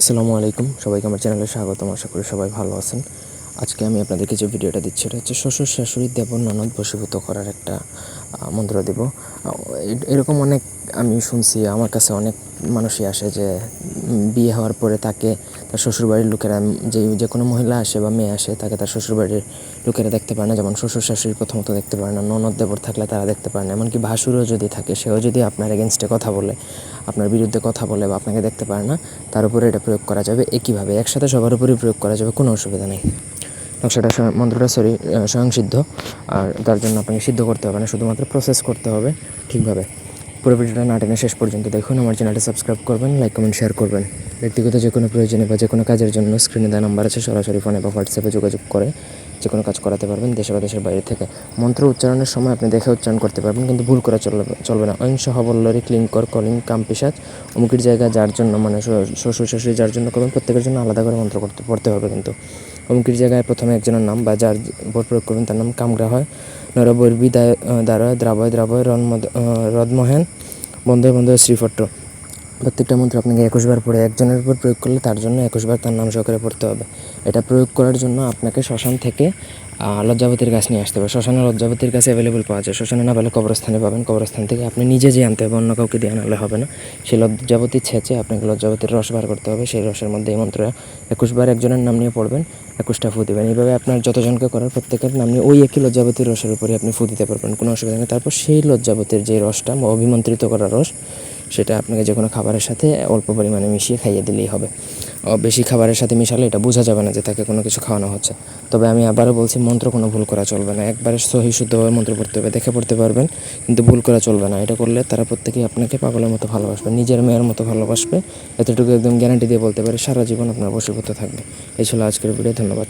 আসসালামু আলাইকুম। সবাইকে আমার চ্যানেলে স্বাগতম। আশা করি সবাই ভালো আছেন। আজকে আমি আপনাদেরকে যে ভিডিওটা দিচ্ছি, এটা হচ্ছে শ্বশুর শাশুড়ি দেব ননদ বশীভূত করার একটা মন্ত্র দেব। এরকম অনেক আমি শুনছি, আমার কাছে অনেক মানুষই আসে যে বিয়ে হওয়ার পরে তাকে তার শ্বশুরবাড়ির লোকেরা, যে যে কোনো মহিলা আসে বা মেয়ে আসে, তাকে তার শ্বশুরবাড়ির লোকেরা দেখতে পারে না। যেমন শ্বশুর শাশুড়ি প্রথমত দেখতে পারে না, ননদ দেবর থাকলে তারা দেখতে পারে না। এমনকি ভাসুরও যদি থাকে, সেও যদি আপনার এগেনস্টে কথা বলে আপনার বিরুদ্ধে কথা বলে বা আপনাকে দেখতে পারে না, তার উপরে এটা প্রয়োগ করা যাবে একইভাবে। একসাথে সবার উপরেই প্রয়োগ করা যাবে, কোনো অসুবিধা নেই। নকশাটা মন্ত্রটা সরি স্বয়ং সিদ্ধ আর তার জন্য আপনাকে সিদ্ধ করতে হবে না, শুধুমাত্র প্রসেস করতে হবে, ঠিকভাবে। পুরো ভিডিওটা না টেনে শেষ পর্যন্ত দেখুন, আমার চ্যানেলটা সাবস্ক্রাইব করবেন লাইক কমেন্ট শেয়ার করবেন। ব্যক্তিগত যে কোনো প্রয়োজনে বা যে কোনো কাজের জন্য স্ক্রিনে দেওয়া নাম্বার আছে, সরাসরি ফোনে বা হোয়াটসঅ্যাপে যোগাযোগ করে। যে কোনো কাজ করাতে পারবেন দেশে বা দেশের বাইরে থেকে। মন্ত্র উচ্চারণের সময় আপনি দেখে উচ্চারণ করতে পারবেন, কিন্তু ভুল করা চলবে চলবে না। অহিংস হবল্লরি, ক্লিঙ্কর, কলিং কাম পিসাজ অমুকের জায়গায় যার জন্য মানে শ্বশুর শাশুড়ি যার জন্য করবেন, প্রত্যেকের জন্য আলাদা করে মন্ত্র করতে, পড়তে হবে কিন্তু। অমুকের জায়গায় প্রথমে একজনের নাম বা যার উপর প্রয়োগ করবেন, তার নাম কামগ্রা হয় নরবৈর্বি দ্বারা দ্রাবয় দ্রাবয়, রন্মদ রদমহেন বন্ধে বন্ধে শ্রীফট্ট প্রত্যেকটা মন্ত্র আপনাকে একুশবার পড়ে, একজনের উপর প্রয়োগ করলে তার জন্য একুশবার তার নাম সহকারে পড়তে হবে। এটা প্রয়োগ করার জন্য আপনাকে শ্মশান থেকে লজ্জাবতীর গাছ নিয়ে আসতে হবে। শ্মশানে লজ্জাবতীর গাছ অ্যাভেলেবল পাওয়া যায়। শ্মশানে না পেলে কবরস্থানে পাবেন। কবরস্থান থেকে আপনি নিজে যে আনতে হবে, অন্য কাউকে দিয়ে আনালে হবে না। সেই লজ্জাবতী ছেঁচে আপনাকে লজ্জাবতীর রস বার করতে হবে। সেই রসের মধ্যে এই মন্ত্র একুশবার একজনের নাম নিয়ে পড়বেন, একুশটা ফু দেবেন। এইভাবে আপনার যতজনকে করার প্রত্যেকের নাম নিয়ে ওই একই লজ্জাবতীর রসের উপরে আপনি ফু দিতে পারবেন, কোনো অসুবিধা নেই। তারপর সেই লজ্জাবতীর যে রসটা অভিমন্ত্রিত করা রস সেটা আপনাকে যে কোনো খাবারের সাথে অল্প পরিমাণে মিশিয়ে খাইয়ে দিলেই হবে। বেশি খাবারের সাথে মিশালে এটা বোঝা যাবে না যে তাকে কোনো কিছু খাওয়ানো হচ্ছে। তবে আমি আবারও বলছি, মন্ত্র কোনো ভুল করা চলবে না। একবারে সহি শুদ্ধভাবে মন্ত্র পড়তে হবে, দেখে পড়তে পারবেন, কিন্তু ভুল করা চলবে না। এটা করলে তারা প্রত্যেকেই আপনাকে পাগলের মতো ভালোবাসবে, নিজের মেয়ের মতো ভালোবাসবে। এতটুকু একদম গ্যারান্টি দিয়ে বলতে পারে, সারা জীবন আপনার বসীভূত থাকবে। এই ছিল আজকের ভিডিও ধন্যবাদ।